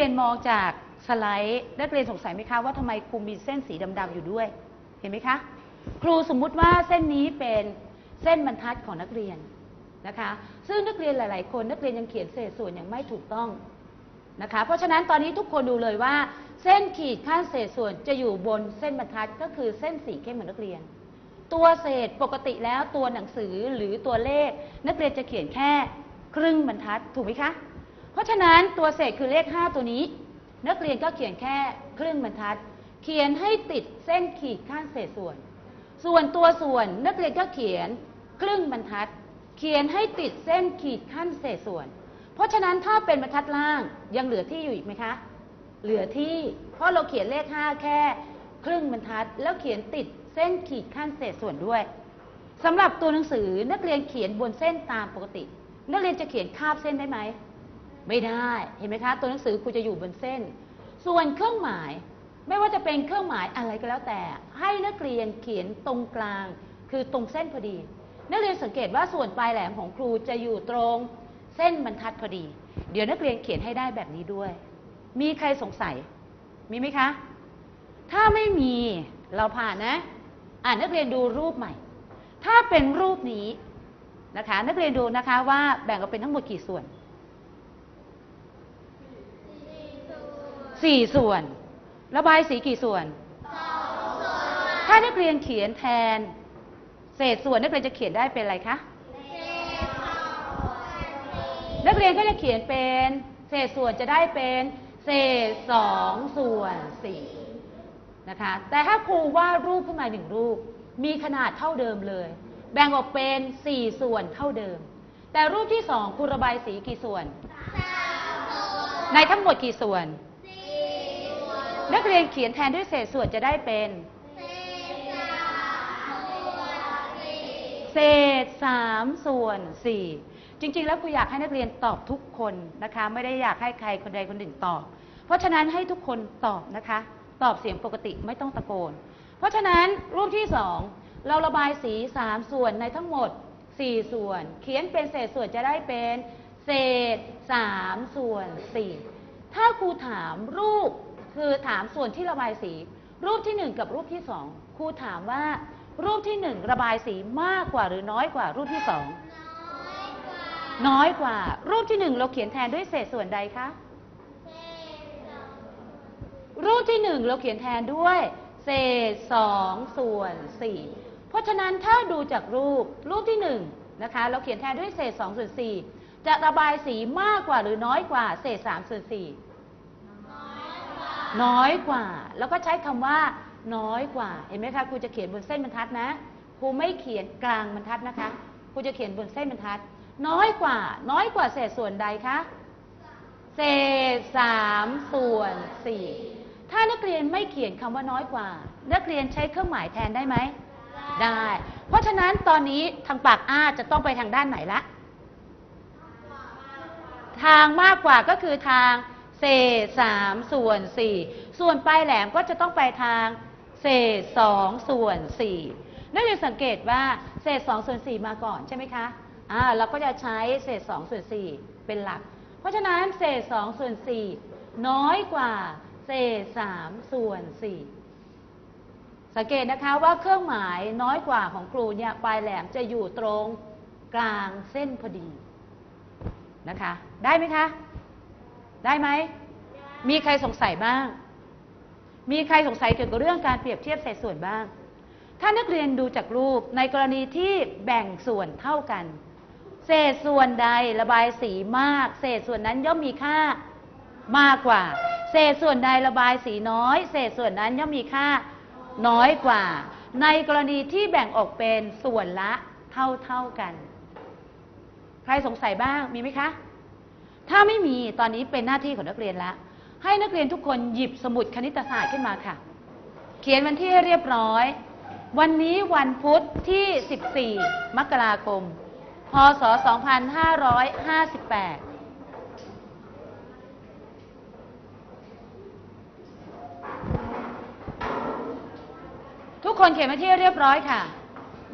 รียนมองจากสไลด์นักเรียนสงสัยไหมคะว่าทำไมครูมีเส้นสีดำๆอยู่ด้วย เห็นไหมคะ ครูสมมุติว่าเส้นนี้เป็นเส้นบรรทัดของนักเรียนนะคะ ซึ่งนักเรียนหลาย ๆ คนนักเรียนยังเขียนเศษส่วนอย่างไม่ถูกต้องนะคะ เพราะฉะนั้นตอนนี้ทุกคนดูเลยว่า เส้นขีดข้างเศษส่วนจะอยู่บนเส้นบรรทัดก็คือเส้นสีเข้มของนักเรียน ตัวเศษปกติแล้วตัวหนังสือหรือตัวเลข นักเรียนจะเขียนแค่ครึ่งบรรทัดถูกไหมคะ เพราะฉะนั้นตัวเศษคือเลข 5 ตัวนี้ นักเรียนก็เขียนแค่ครึ่งบรรทัด เขียนให้ติดเส้นขีดข้างเศษส่วน ส่วนตัวส่วนนักเรียนก็เขียนครึ่งบรรทัด เขียนให้ติดเส้นขีดขั้นเศษส่วน เพราะฉะนั้นถ้าเป็นบรรทัดล่างยังเหลือที่อยู่อีกไหมคะ เหลือที่ เพราะเราเขียนเลข 5 แค่ครึ่งบรรทัด แล้วเขียนติดเส้นขีดขั้นเศษส่วนด้วยสำหรับตัวหนังสือนักเรียนเขียนบนเส้นตามปกติ นักเรียนจะเขียนคาบเส้นได้ไหม ไม่ได้เห็นไหมคะ ตัวหนังสือครูจะอยู่บนเส้น ส่วนเครื่องหมายไม่ว่าจะเป็นเครื่องหมายอะไรก็แล้วแต่ ให้นักเรียนเขียนตรงกลาง คือตรงเส้นพอดี นักเรียนสังเกตว่าส่วนปลายแหลมของครูจะอยู่ตรงเส้นบรรทัดพอดี เดี๋ยวนักเรียนเขียนให้ได้แบบนี้ด้วย มีใครสงสัย มีไหมคะ ถ้าไม่มีเราผ่านนะ อ่านนักเรียนดูรูปใหม่ ถ้าเป็นรูปนี้นะคะ นักเรียนดูนะคะว่าแบ่งออกเป็นทั้งหมดกี่ส่วน สี่ส่วน ระบายสีกี่ส่วน ถ้านักเรียนเขียนแทน เศษส่วนนักเรียนจะเขียนได้เป็นอะไรคะนักเรียนก็จะเขียนเป็น เศษส่วนจะได้เป็นเศษสองส่วนสี่นะคะ แต่ถ้าครูวาดรูปขึ้นมาหนึ่งรูป มีขนาดเท่าเดิมเลย แบ่งออกเป็นสี่ส่วนเท่าเดิม แต่รูปที่สองครูระบายสีกี่ส่วน ในทั้งหมดกี่ส่วน นักเรียนเขียนแทนด้วยเศษส่วนจะได้เป็น เศษสามส่วนสี่จริง ๆ แล้วครูอยากให้นักเรียนตอบทุกคนนะคะ ไม่ได้อยากให้ใครคนใดคนหนึ่งตอบ เพราะฉะนั้นให้ทุกคนตอบนะคะ ตอบเสียงปกติไม่ต้องตะโกน เพราะฉะนั้นรูปที่สองเราระบายสีสามส่วนในทั้งหมดสี่ส่วน เขียนเป็นเศษส่วนจะได้เป็น เศษสามส่วนสี่ถ้าครูถามรูป คือถามส่วนที่ระบายสี รูปที่หนึ่งกับรูปที่สองครูถามว่า รูปที่หนึ่งระบายสีมากกว่าหรือน้อยกว่ารูปที่สองน้อยกว่า รูปที่หนึ่งเราเขียนแทนด้วยเศษส่วนใดคะรูปที่หนึ่งเราเขียนแทนด้วย เศษสองส่วนสี่เพราะฉะนั้นถ้าดูจากรูปรูปที่หนึ่งนะคะเราเขียนแทนด้วยเศษสองส่วนสี่จะระบายสีมากกว่าหรือน้อยกว่าเศษสามส่วนสี่ น้อยกว่า แล้วก็ใช้คำว่า น้อยกว่า เห็นไหมคะครูจะเขียนบนเส้นบรรทัดนะครูไม่เขียนกลางบรรทัดนะคะครูจะเขียนบนเส้นบรรทัด น้อยกว่า น้อยกว่าเศษส่วนใดคะเศษสามส่วนสี่ถ้านักเรียนไม่เขียนคำว่าน้อยกว่า นักเรียนใช้เครื่องหมายแทนได้ไหมได้ เพราะฉะนั้นตอนนี้ทางปากอ้าจะต้องไปทางด้านไหนละ ทางมากกว่าก็คือทาง เศษสามส่วนสี่ส่วนปลายแหลมก็จะต้องไปทางเศษสองส่วนสี่นักเรียนสังเกตว่าเศษสองส่วนสี่มาก่อนใช่ไหมคะอ่าเราก็จะใช้เศษสองส่วนสี่เป็นหลัก เพราะฉะนั้นเศษสองส่วนสี่น้อยกว่าเศษสามส่วนสี่สังเกตนะคะว่าเครื่องหมายน้อยกว่าของครูเนี่ยปลายแหลมจะอยู่ตรงกลางเส้นพอดีนะคะ ได้ไหมคะ ได้ไหม มีใครสงสัยบ้าง มีใครสงสัยเกี่ยวกับเรื่องการเปรียบเทียบเศษส่วนบ้าง ถ้านักเรียนดูจากรูปในกรณีที่แบ่งส่วนเท่ากัน เศษส่วนใดระบายสีมาก เศษส่วนนั้นย่อมมีค่ามากกว่า เศษส่วนใดระบายสีน้อย เศษส่วนนั้นย่อมมีค่าน้อยกว่า ในกรณีที่แบ่งออกเป็นส่วนละเท่าเท่ากัน ใครสงสัยบ้างมีไหมคะ ถ้าไม่มีตอนนี้เป็นหน้าที่ของนักเรียนแล้ว ให้นักเรียนทุกคนหยิบสมุดคณิตศาสตร์ขึ้นมาค่ะ เขียนวันที่ให้เรียบร้อย วันนี้วันพุธที่ 14 มกราคม พศ 2558ทุกคนเขียนมาที่เรียบร้อยค่ะ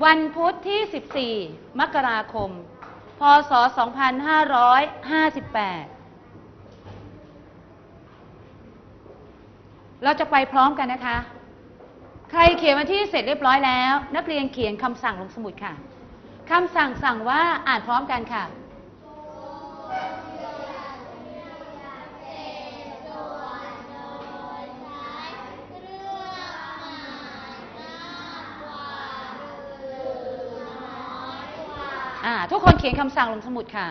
วันพุธที่ 14 มกราคม พศ 2558 เราจะไปพร้อมกันนะคะ ใครเขียนวันที่เสร็จเรียบร้อยแล้ว นักเรียนเขียนคำสั่งลงสมุดค่ะคำสั่งสั่งว่าอ่านพร้อมกันค่ะ อ่า ทุกคนเขียนคำสั่งลงสมุดค่ะ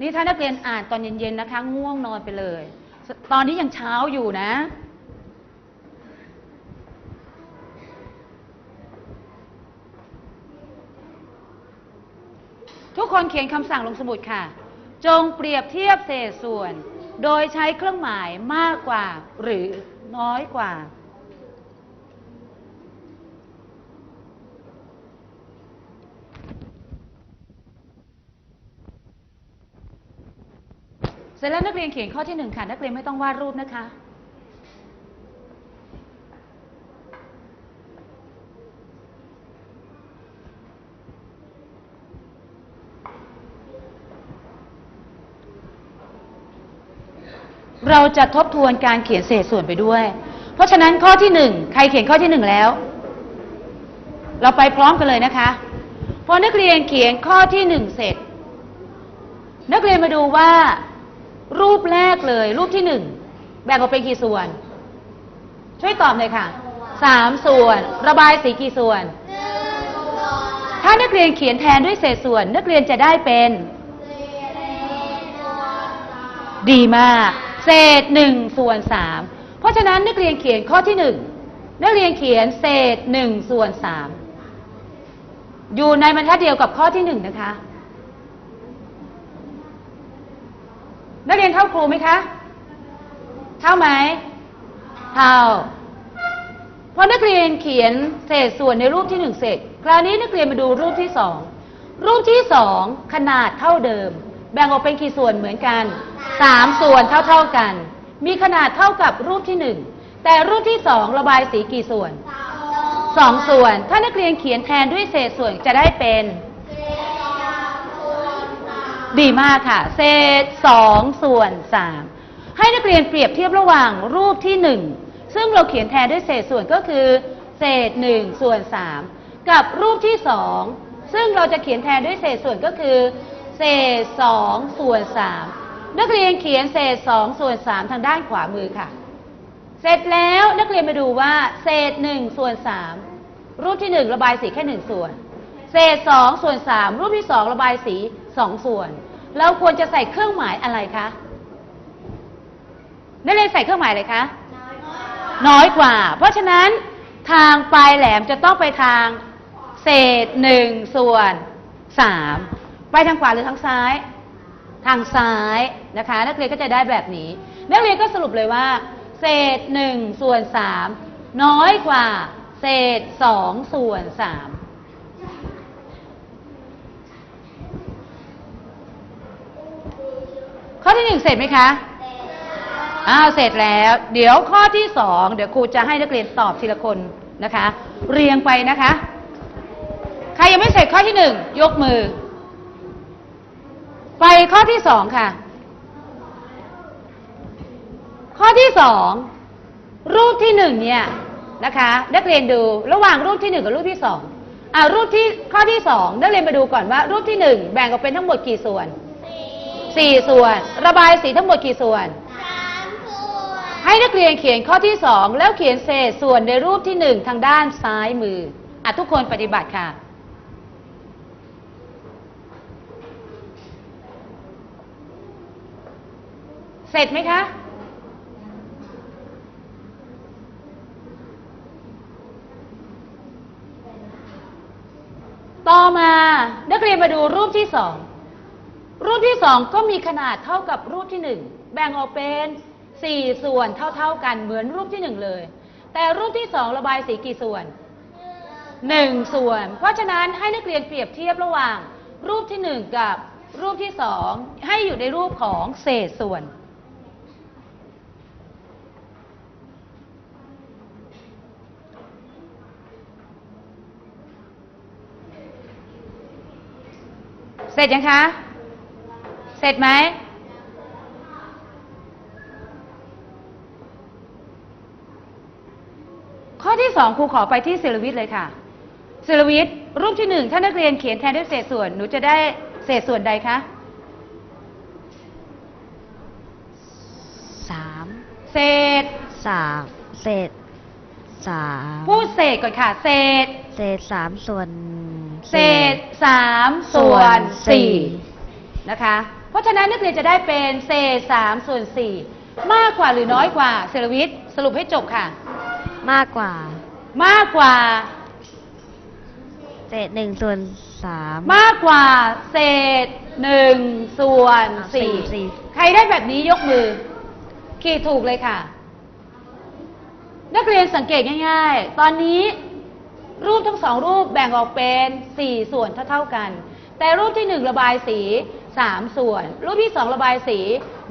นี่ถ้านักเรียนอ่านตอนเย็นๆนะคะ ง่วงนอนไปเลย ตอนนี้ยังเช้าอยู่นะทุกคนเขียนคำสั่งลงสมุดค่ะ จงเปรียบเทียบเศษส่วน โดยใช้เครื่องหมายมากกว่าหรือน้อยกว่า เสร็จแล้วนักเรียนเขียนข้อที่หนึ่งค่ะ นักเรียนไม่ต้องวาดรูปนะคะ เราจะทบทวนการเขียนเศษส่วนไปด้วย เพราะฉะนั้นข้อที่หนึ่งใครเขียนข้อที่หนึ่งแล้ว เราไปพร้อมกันเลยนะคะพอนักเรียนเขียนข้อที่หนึ่งเสร็จ นักเรียนมาดูว่า รูปแรกเลย รูปที่หนึ่งแบ่งออกเป็นกี่ส่วน ช่วยตอบเลยค่ะสามส่วน ระบายสีกี่ส่วน ถ้านักเรียนเขียนแทนด้วยเศษส่วน นักเรียนจะได้เป็น ดีมาก เศษหนึ่งส่วนสามเพราะฉะนั้นนักเรียนเขียนข้อที่หนึ่งนักเรียนเขียนเศษหนึ่งส่วนสามอยู่ในบรรทัดเดียวกับข้อที่หนึ่งนะคะ นักเรียนเท่าครูไหมคะเท่าไหมเท่าพอนักเรียนเขียนเศษส่วนในรูปที่หนึ่งเสร็จ คราวนี้นักเรียนมาดูรูปที่สองรูปที่สองขนาดเท่าเดิม แบ่งออกเป็นกี่ส่วนเหมือนกันสามส่วนเท่าๆกัน มีขนาดเท่ากับรูปที่หนึ่งแต่รูปที่สองระบายสีกี่ส่วนสองส่วน ถ้านักเรียนเขียนแทนด้วยเศษส่วนจะได้เป็น ดีมากค่ะ เศษสองส่วนสามให้นักเรียนเปรียบเทียบระหว่างรูปที่หนึ่งซึ่งเราเขียนแทนด้วยเศษส่วนก็คือ เศษหนึ่งส่วนสามกับรูปที่สองซึ่งเราจะเขียนแทนด้วยเศษส่วนก็คือ เศษสองส่วนสามนักเรียนเขียนเศษสองส่วนสามทางด้านขวามือค่ะ เสร็จแล้วนักเรียนมาดูว่า เศษหนึ่งส่วนสามรูปที่หนึ่งระบายสีแค่หนึ่งส่วน เศษสองส่วนสามรูปที่สองระบายสี สองส่วน เราควรจะใส่เครื่องหมายอะไรคะนักเรียนใส่เครื่องหมายอะไรคะน้อยกว่า เพราะฉะนั้นทางปลายแหลมจะต้องไปทางเศษหนึ่งส่วนสามไปทางขวาหรือทางซ้าย ทางซ้ายนะคะ นักเรียนก็จะได้แบบนี้ นักเรียนก็สรุปเลยว่า เศษหนึ่งส่วนสามน้อยกว่า เศษสองส่วนสาม ข้อที่หนึ่งเสร็จไหมคะอ้าวเสร็จแล้ว เดี๋ยวข้อที่สองเดี๋ยวครูจะให้นักเรียนตอบทีละคนนะคะ เรียงไปนะคะ ใครยังไม่เสร็จข้อที่หนึ่งยกมือ ไปข้อที่สองค่ะ ข้อที่สองรูปที่หนึ่งเนี่ยนะคะนักเรียนดูระหว่างรูปที่หนึ่งกับรูปที่สองอ่ารูปที่ข้อที่สองนักเรียนมาดูก่อนว่า รูปที่หนึ่งแบ่งออกเป็นทั้งหมดกี่ส่วน สี่ส่วน ระบายสีทั้งหมดกี่ส่วน ให้นักเรียนเขียนข้อที่สองแล้วเขียนเศษส่วนในรูปที่หนึ่งทางด้านซ้ายมืออะทุกคนปฏิบัติค่ะเสร็จไหมคะ ต่อมา นักเรียนมาดูรูปที่สอง รูปที่สองก็มีขนาดเท่ากับรูปที่หนึ่งแบ่งออกเป็นสี่ส่วนเท่าๆกันเหมือนรูปที่หนึ่งเลย แต่รูปที่สองระบายสีกี่ส่วนหนึ่งส่วน เพราะฉะนั้นให้นักเรียนเปรียบเทียบระหว่าง รูปที่หนึ่งกับรูปที่สองให้อยู่ในรูปของเศษส่วนเสร็จยังคะ เสร็จไหม ข้อที่สองครูขอไปที่ศิลวิทย์เลยค่ะศิลวิทย์รูปที่หนึ่งถ้านักเรียนเขียนแทนด้วยเศษส่วน หนูจะได้เศษส่วนใดคะสามเศษสามเศษสามพูดเศษก่อนค่ะ เศษ เศษสามส่วน เศษสามส่วนสี่นะคะ เพราะฉะนั้นนักเรียนจะได้เป็นเศษสามส่วนสี่มากกว่าหรือน้อยกว่าศิลวิทย์สรุปให้จบค่ะ มากกว่ามากกว่าเศษหนึ่งส่วนสามมากกว่าเศษหนึ่งส่วนอะสี่สี่ใครได้แบบนี้ยกมือ ขีดถูกเลยค่ะ นักเรียนสังเกตง่ายๆ ตอนนี้รูปทั้งสองรูปแบ่งออกเป็นสี่ส่วนเท่าๆกัน แต่รูปที่หนึ่งระบายสี สามส่วน รูปที่สองระบายสี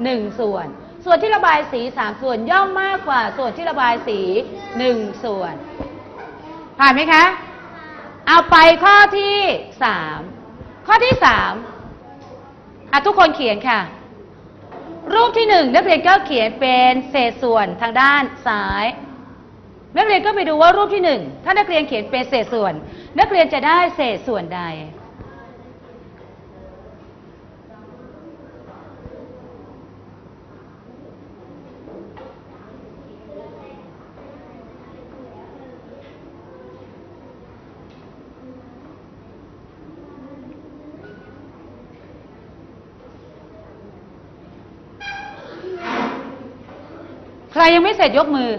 หนึ่งส่วน ส่วนที่ระบายสีสามส่วนย่อมมากกว่าส่วนที่ระบายสีหนึ่งส่วน ผ่านไหมคะ เอาไปข้อที่สามข้อที่สามอะทุกคนเขียนค่ะ รูปที่หนึ่งนักเรียนก็เขียนเป็นเศษส่วนทางด้านซ้ายนักเรียนก็ไปดูว่ารูปที่หนึ่งถ้านักเรียนเขียนเป็นเศษส่วน นักเรียนจะได้เศษส่วนใด ใครยังไม่เสร็จยกมือ